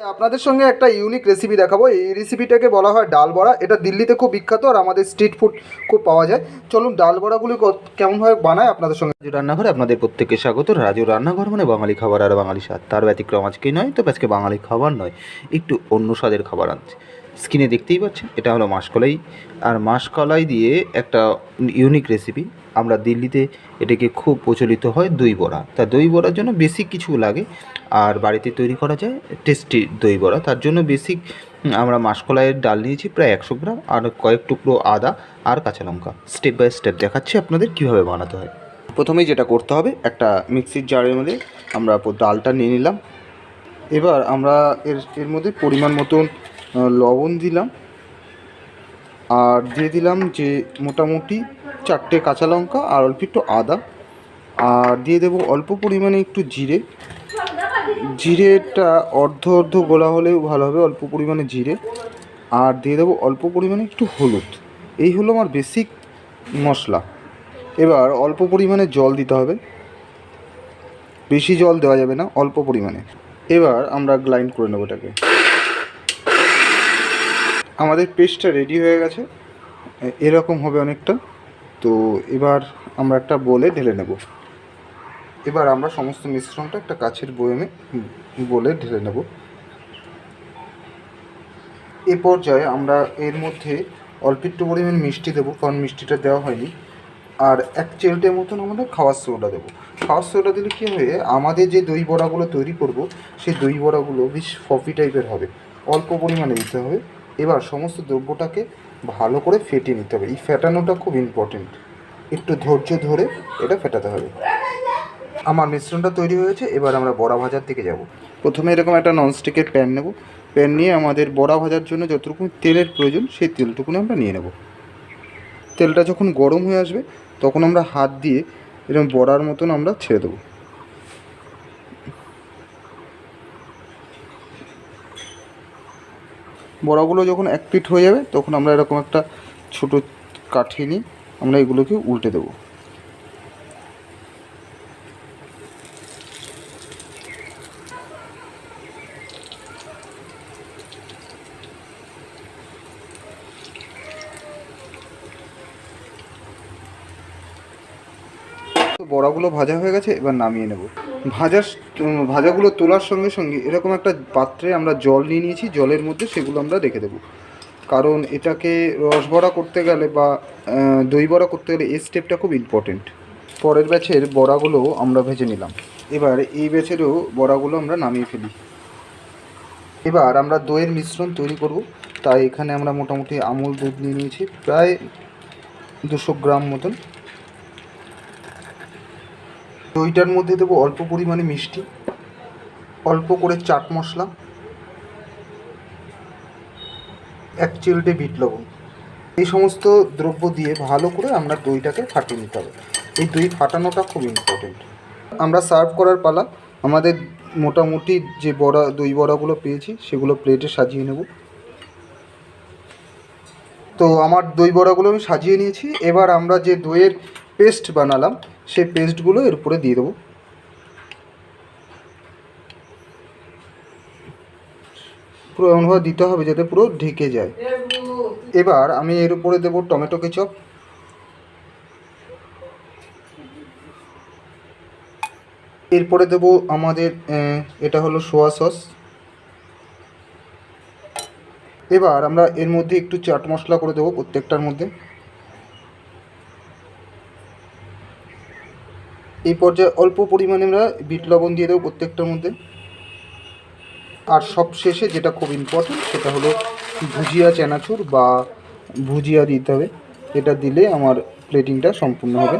আপনাদের সঙ্গে একটা ইউনিক রেসিপি দেখাবো। এই রেসিপিটাকে বলা হয় ডাল বড়া। এটা দিল্লিতে খুব বিখ্যাত আর আমাদের স্ট্রিট ফুড খুব পাওয়া যায়। চলুন ডাল বড়াগুলি কেমনভাবে বানায় আপনাদের সঙ্গে। রাজু রান্নাঘরে আপনাদের প্রত্যেককে স্বাগত। রাজু রান্নাঘর মানে বাঙালি খাবার আর বাঙালি স্বাদ। তার ব্যতিক্রম আজকে নয় তো আজকে বাঙালি খাবার নয়। একটু অন্য স্বাদের খাবার আনছে। স্ক্রিনে দেখতেই পাচ্ছেন, এটা হলো মাসকলাই। আর মাসকলাই দিয়ে একটা ইউনিক রেসিপি আমরা দিল্লিতে এটাকে খুব প্রচলিত হয় দই বড়া তা দই বড়ার জন্য বেসিক কিছু লাগে, আর বাড়িতে তৈরি করা যায় টেস্টি দই বড়া তার জন্য বেসিক আমরা মাসকলাইয়ের ডাল নিয়েছি প্রায় একশো গ্রাম, আর কয়েক টুকরো আদা আর কাঁচা লঙ্কা। স্টেপ বাই স্টেপ দেখাচ্ছি আপনাদের কীভাবে বানাতে হয়। প্রথমেই যেটা করতে হবে, একটা মিক্সির জারের মধ্যে আমরা ডালটা নিয়ে নিলাম। এবার আমরা এর এর মধ্যে পরিমাণ মতন লবণ দিলাম। আর দিয়ে দিলাম যে মোটামুটি চারটে কাঁচা লঙ্কা আর অল্প একটু আদা। আর দিয়ে দেবো অল্প পরিমাণে একটু জিরে। জিরেটা অর্ধ অর্ধ গোলা হলেও ভালো হবে, অল্প পরিমাণে জিরে। আর দিয়ে দেবো অল্প পরিমাণে একটু হলুদ। এই হলো আমার বেসিক মশলা। এবার অল্প পরিমাণে জল দিতে হবে। বেশি জল দেওয়া যাবে না, অল্প পরিমাণে। এবার আমরা গ্লাইন্ড করে নেব এটাকে। আমাদের পেস্টটা রেডি হয়ে গেছে। এরকম হবে অনেকটা। তো এবার আমরা একটা বলে ঢেলে নেব। এবার আমরা সমস্ত মিশ্রণটা একটা কাছের বয়মে বলে ঢেলে নেব। এ পর্যায়ে আমরা এর মধ্যে অল্প একটু পরিমাণ মিষ্টি দেবো, কারণ মিষ্টিটা দেওয়া হয়নি। আর এক চেলটে মতন আমরা খাওয়ার সোডা দেবো। খাওয়ার সোডা দিলে কী হবে? আমাদের যে দই বড়াগুলো তৈরি করব, সেই দই বড়াগুলো বেশ ফফি টাইপের হবে। অল্প পরিমাণে দিতে হবে। এবার সমস্ত দ্রব্যটাকে ভালো করে ফেটিয়ে নিতে হবে। এই ফেটানোটা খুব ইম্পর্টেন্ট একটু ধৈর্য ধরে এটা ফেটাতে হবে। আমার মিশ্রণটা তৈরি হয়েছে, এবার আমরা বড়া ভাজার দিকে যাব। প্রথমে এরকম একটা ননস্টিকের প্যান নেব। প্যান নিয়ে আমাদের বড়া ভাজার জন্য যতটুকু তেলের প্রয়োজন, সেই তেলটুকুনি আমরা নিয়ে নেব। তেলটা যখন গরম হয়ে আসবে, তখন আমরা হাত দিয়ে এরকম বড়ার মতন আমরা ছেড়ে দেবো। বড়াগুলো যখন এক পিঠ হয়ে যাবে, তখন আমরা এরকম একটা ছোট কাঠি নিই আমরা এগুলোকে উল্টে দেবো। বড়াগুলো ভাজা হয়ে গেছে, এবার নামিয়ে নেব। ভাজা ভাজাগুলো তোলার সঙ্গে সঙ্গে এরকম একটা পাত্রে আমরা জল নিয়ে নিয়েছি, জলের মধ্যে সেগুলো আমরা রেখে দেবো। কারণ এটাকে রস বড়া করতে গেলে বা দই বড়া করতে গেলে এই স্টেপটা খুব ইম্পর্টেন্ট পরের ব্যাচের বড়াগুলো আমরা ভেজে নিলাম। এবার এই ব্যাচেরও বড়াগুলো আমরা নামিয়ে ফেলি। এবার আমরা দইয়ের মিশ্রণ তৈরি করব। তাই এখানে আমরা মোটামুটি আমুল দুধ নিয়ে নিয়েছি, প্রায় দুশো গ্রাম মতন। দইটার মধ্যে দেবো অল্প পরিমাণে মিষ্টি, অল্প করে চাট মশলা, এক চিলটে বিট লবণ। এই সমস্ত দ্রব্য দিয়ে ভালো করে আমরা দইটাকে ফাটিয়ে নিতে হবে। এই দই ফাটানোটা খুব ইম্পর্টেন্ট আমরা সার্ভ করার পালা, আমাদের মোটামুটি যে বড়া, দই বড়াগুলো পেয়েছি, সেগুলো প্লেটে সাজিয়ে নেব। তো আমার দই বড়াগুলো আমি সাজিয়ে নিয়েছি। এবার আমরা যে দইয়ের পেস্ট বানালাম, সেই পেস্টগুলো এর উপরে দিয়ে দেবো। পুরো এমনভাবে দিতে হবে যাতে পুরো ঢেকে যায়। এবার আমি এর উপরে দেবো টমেটো কেচপ। এরপরে দেবো আমাদের এটা হলো সোয়া সস। এবার আমরা এর মধ্যে একটু চাট মশলা করে দেবো প্রত্যেকটার মধ্যে। এই পর্যায়ে অল্প পরিমাণে আমরা বিট লবণ দিয়ে দেবো প্রত্যেকটার মধ্যে। আর সব শেষে যেটা খুব ইম্পর্টেন্ট সেটা হলো ভুজিয়া চানাচুর বা ভুজিয়া দিতে হবে। এটা দিলে আমার প্লেটিংটা সম্পূর্ণ হবে।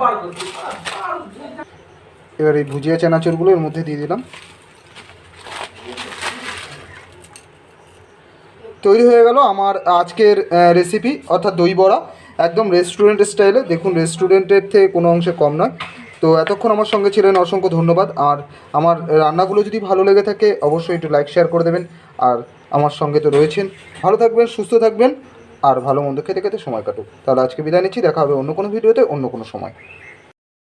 এবার এই ভুজিয়া চানাচুরগুলো এর মধ্যে দিয়ে দিলাম। তৈরি হয়ে গেল আমার আজকের রেসিপি অর্থাৎ দই বড়া। একদম রেস্টুরেন্ট স্টাইলে দেখুন রেস্টুরেন্টের থেকে কোনো অংশে কম নয়। তো এতক্ষণ আমার সঙ্গে ছিলেন অসংখ্য ধন্যবাদ। আর আমার রান্নাগুলো যদি ভালো লেগে থাকে, অবশ্যই একটু লাইক শেয়ার করে দেবেন। আর আমার সঙ্গে তো রয়েছেন। ভালো থাকবেন, সুস্থ থাকবেন, আর ভালো মন্দ খেতে খেতে সময় কাটুক। তাহলে আজকে বিদায় নিচ্ছি, দেখা হবে অন্য কোনো ভিডিওতে, অন্য কোনো সময়।